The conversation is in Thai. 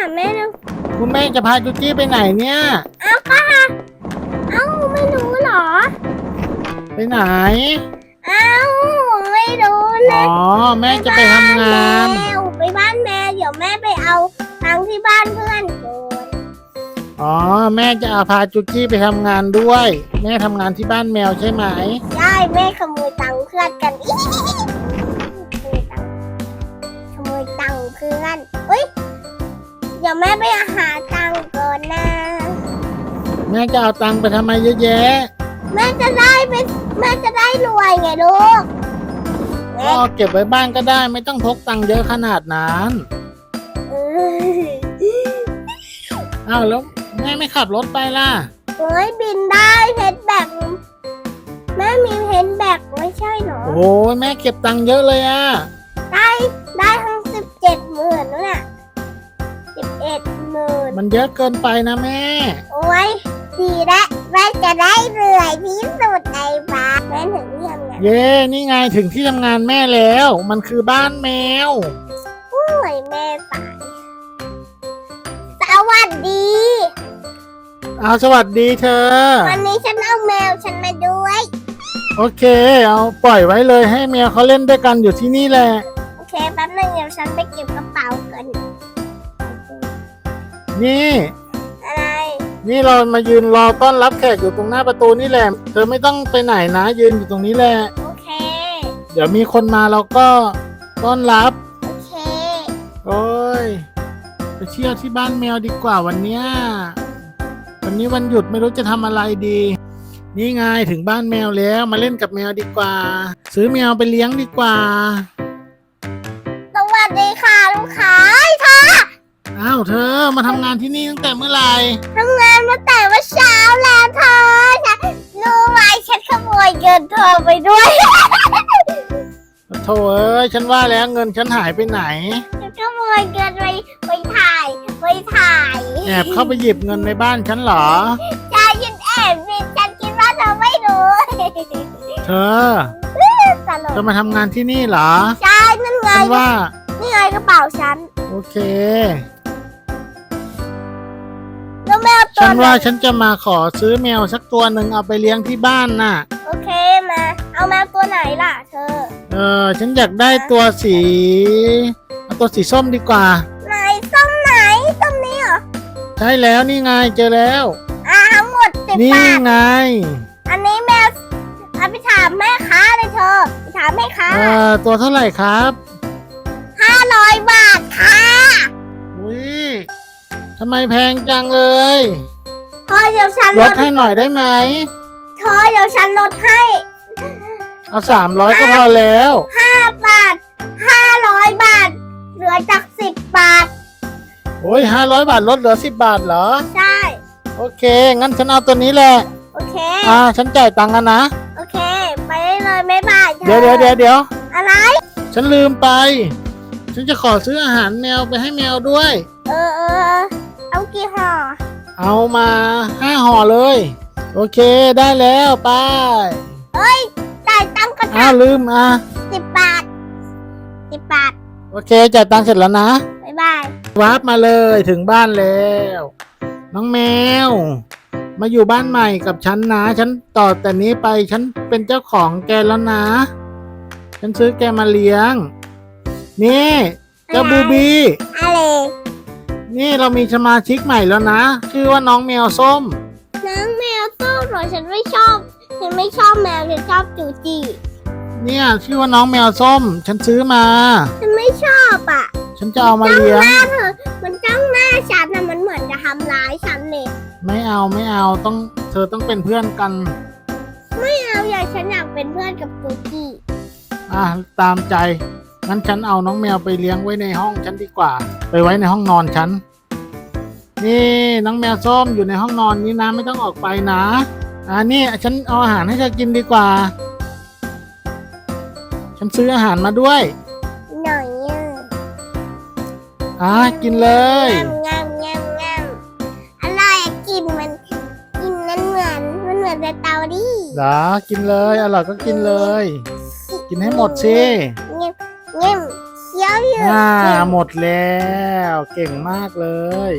หาแม่เร็วคุณแม่จะพาจุจี้ไปไหนเนี่ย เอาค่ะเอ้าไม่รู้เหรอ ไปไหน เอ้าไม่รู้เลอ๋ยอแม่จะไปทำงานแมวไปบ้านแม่เดี๋ยวแม่ไปเอาตังค์ที่บ้านเพื่อนก่อนอ๋อ แม่จะเอาพาจุจี้ไปทำงานด้วย แม่ทำงานที่บ้านแมวใช่ไหม ได้แม่ขโมยตังค์เพื่อนกันอีขโมยตังค์เพื่อนเฮ้ย เดี๋ยวแม่ไปหาตังค์ก่อนนะ แม่จะเอาตังค์ไปทำไมเยอะแยะแม่จะได้เป็นแม่จะได้รวยไงลูกก็เอาเก็บไว้บ้านก็ได้ไม่ต้องพกตังค์เยอะขนาดนั้นเอออ้าวแล้วแม่ไม่ขับรถไปล่ะ โอ้ยบินได้เพชรแบกแม่มีเพชรแบกไม่ใช่เหรอ โอ้ยแม่เก็บตังค์เยอะเลยอะ มื่นมันเยอะเกินไปนะแม่ โอ้ยดีละแม่จะได้รวยที่สุดในบ้านแม่ถึงเรียนไงเย้นี่ไงถึงที่ทำงานแม่แล้ว มันคือบ้านแมว โอ้ยแม่ตายสวัสดี เอาสวัสดีเธอ วันนี้ฉันเอาแมวฉันมาด้วย โอเค เอาปล่อยไว้เลยให้แมวเขาเล่นด้วยกันอยู่ที่นี่แหละ โอเคแป๊บนึงเดี๋ยวฉันไปเก็บกระเป๋าก่อน นี่ อะไร นี่เรามายืนรอต้อนรับแขกอยู่ตรงหน้าประตูนี่แหละ เธอไม่ต้องไปไหนนะยืนอยู่ตรงนี้แหละ โอเค เดี๋ยวมีคนมาเราก็ต้อนรับ โอเค โอ้ย ไปเที่ยวที่บ้านแมวดีกว่าวันเนี้ย วันนี้วันหยุดไม่รู้จะทำอะไรดี นี่ไงถึงบ้านแมวแล้วมาเล่นกับแมวดีกว่า ซื้อแมวไปเลี้ยงดีกว่า สวัสดีค่ะลูกค้าไอ้ค่ะอ้าวเธอมาทำงานที่นี่ตั้งแต่เมื่อไหร่ทำงานมาแต่ว่าเช้าแล้วเธอนะรู้ไหมฉันขโมยเงินเธอไปด้วย โธ่เอ้ยฉันว่าแล้วเงินฉันหายไปไหน ฉันขโมยเงินไปไปถ่ายไปถ่ายแอบเข้าไปหยิบเงินในบ้านฉันเหรอ ใช่ฉันแอบบินฉันคิดว่าเธอไม่รู้เธอตลเธอกมาทำงานที่นี่เหรอ ใช่นั่นไงฉันว่านี่ไงกระเป๋าฉัน โอเค ฉันว่าไหฉันจะมาขอซื้อแมวสักตัวหนึ่งเอาไปเลี้ยงที่บ้านน่ะ โอเคมา เอาแมวตัวไหนล่ะ เธอ เออ ฉันอยากได้ตัวสีเอาตัวสีส้มดีกว่า ไหนส้มไหนส้มนี้เหรอ ใช่แล้วนี่ไงเจอแล้ว อ่าทั้งหมดสิบนี่บาท ไง อันนี้แมวเอาไปถามแม่ค้าเลยเธอไปถามแม่ค้าเออตัวเท่าไหร่ครับห้าร้อยบาทค่ะอุ้ย ทำไมแพงจังเลยเธอเดี๋ยวฉันลลดดให้หน่อยได้ไหม เธอเดี๋ยวฉันลดให้เอาสามร้อยก็พอแล้ว ห้าบาทห้าร้อยบาท เหลือจากสิบบาท โอ้ยห้าร้อยบาทลดเหลือสิบบาทเหรอ ใช่ โอเค งั้นฉันเอาตัวนี้แหละ โอเค อ่า ฉันจ่ายตังค์กันนะ โอเค ไปได้เลยไม่บายธอเดี๋ยวเดี๋ยวเดี๋ยวเดี๋ยว อะไร ฉันลืมไป ฉันจะขอซื้ออาหารแมวไปให้แมวด้วย เออเออเอา กี่ห่อเอามาห้าห่อเลย โอเคได้แล้วไปเอ้ยจ่ายตังค์กันอ้าวลืมอะสิบบาทสิบบาท โอเคจ่ายตังค์เสร็จแล้วนะบ๊ายบายวาร์ปมาเลยถึงบ้านแล้ว น้องแมว มาอยู่บ้านใหม่กับฉันนะฉันต่อแต่นี้ไปฉันเป็นเจ้าของแกแล้วนะ ฉันซื้อแกมาเลี้ยง นี่เจ้าบูบีอะไร นี่เรามีสมาชิกใหม่แล้วนะ ชื่อว่าน้องแมวส้ม น้องแมวส้มเหรอฉันไม่ชอบ ฉันไม่ชอบแมวฉันชอบจูจีเนี่ยชื่อว่าน้องแมวส้ม ฉันซื้อมา ฉันไม่ชอบอะ ฉันจะเอามาเลี้ยง หน้าเธอ มันจ้องหน้าฉันนะมันเหมือนจะทำร้ายฉันเลยไม่เอาไม่เอาต้องเธอต้องเป็นเพื่อนกัน ไม่เอาอยากฉันอยากเป็นเพื่อนกับจูจีอะตามใจงั้นฉันเอาน้องแมวไปเลี้ยงไว้ในห้องฉันดีกว่า ไปไว้ในห้องนอนฉัน นี่น้องแมวส้มอยู่ในห้องนอนนี้นะไม่ต้องออกไปนะอ่านี่ฉันเอาอาหารให้เธอกินดีกว่า ฉันซื้ออาหารมาด้วยหน่อยอะอ่ากินเลยงามงามงามงามอะไรอะกลินมันกลินนั้นเหมือนมันเหมือนสตรอเบอรี่เหรอกินเลยอร่อยก็กินเลย กินให้หมดสิเงียบเงียบเคี้ยว love you อ่าหมดแล้ว เก่งมากเลย